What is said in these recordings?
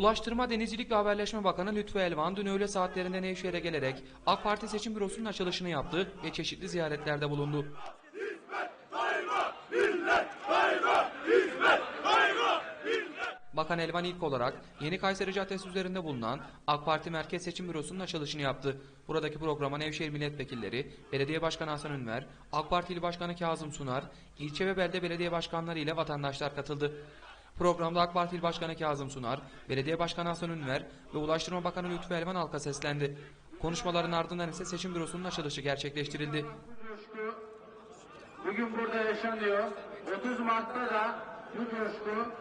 Ulaştırma, Denizcilik ve Haberleşme Bakanı Lütfü Elvan dün öğle saatlerinde Nevşehir'e gelerek AK Parti seçim bürosunun açılışını yaptı ve çeşitli ziyaretlerde bulundu. Bakan Elvan ilk olarak Yeni Kayseri Caddesi üzerinde bulunan AK Parti Merkez Seçim Bürosu'nun açılışını yaptı. Buradaki programa Nevşehir Milletvekilleri, Belediye Başkanı Hasan Ünver, AK Parti Başkanı Kazım Sunar, ilçe ve belde belediye başkanları ile vatandaşlar katıldı. Programda AK Parti İl Başkanı Kazım Sunar, Belediye Başkanı Hasan Ünver ve Ulaştırma Bakanı Lütfü Elvan halka seslendi. Konuşmaların ardından ise seçim bürosunun açılışı gerçekleştirildi. bugün burada yaşanıyor. 30 Mart'ta da bu coşku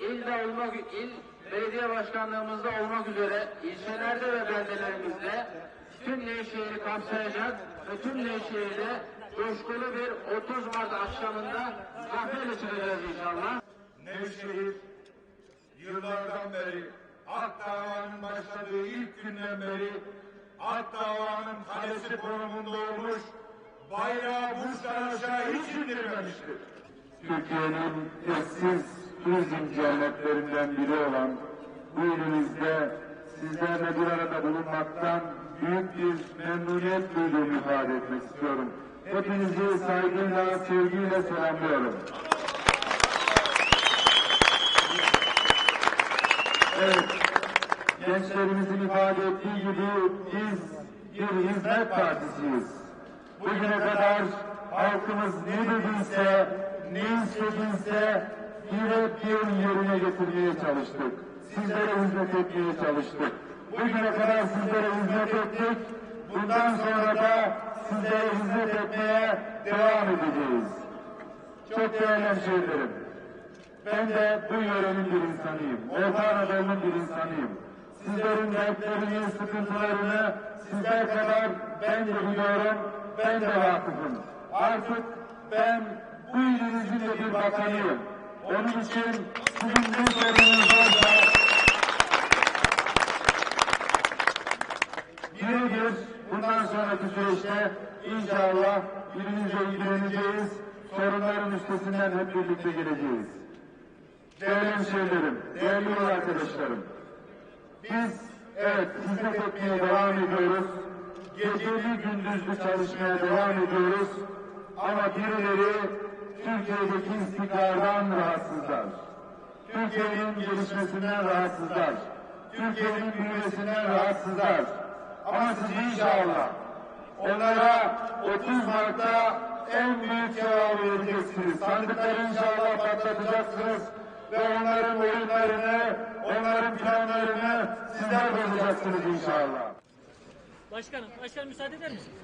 ilde olmak, il belediye başkanlığımızda olmak üzere ilçelerde ve beldelerimizde tüm Nevşehir'i kapsayacak ve tüm Nevşehir'de coşkulu bir 30 Mart akşamında zaferiyle çıkacağız inşallah. Nevşehir yıllardan beri Hak davanın başladığı ilk günden beri Hak davanın kalesi konumunda olmuş bayrağı Bursa'dan aşağı hiç indirmemiştir. Türkiye'nin eşsiz turizm cennetlerinden biri olan bu ilimizde sizlerle bir arada bulunmaktan büyük bir memnuniyet duyduğumu ifade etmek istiyorum. Hepinizi saygıyla, sevgiyle selamlıyorum. Evet, gençlerimizin ifade ettiği gibi biz bir hizmet partisiyiz. Bugüne kadar halkımız ne dediyse, ne istediyse bir bir yerine getirmeye çalıştık. Sizlere hizmet etmeye çalıştık. Bugüne kadar sizlere hizmet ettik. Bundan sonra da sizlere hizmet etmeye devam edeceğiz. Çok değerli hemşehrilerim. Ben de bu yörenin bir insanıyım. Orta Anadolu'nun bir insanıyım. Sizlerin dertlerini, sıkıntılarını sizler kadar ben de biliyorum, ben de vakıfım. Artık ben bu ilimizin de bir bakanıyım. Onun için sizin ne sorunuz varsa birebir bundan sonraki süreçte inşallah birimizle ilgileneceğiz. Sorunların üstesinden hep birlikte geleceğiz. Değerli hemşehrilerim, değerli yol arkadaşlarım. Biz evet hizmet etmeye devam ediyoruz. Geceli gündüzlü çalışmaya devam ediyoruz. Ama birileri Türkiye'deki istikrardan rahatsızlar. Türkiye'nin gelişmesinden rahatsızlar. Türkiye'nin büyümesinden rahatsızlar. Ama siz inşallah onlara 30 Mart'ta en büyük cevabı vereceksiniz. Sandıkları inşallah patlatacaksınız ve onların oyunlarını, onların planlarını sizler bozacaksınız inşallah. Başkanım, başkanım müsaade eder misiniz?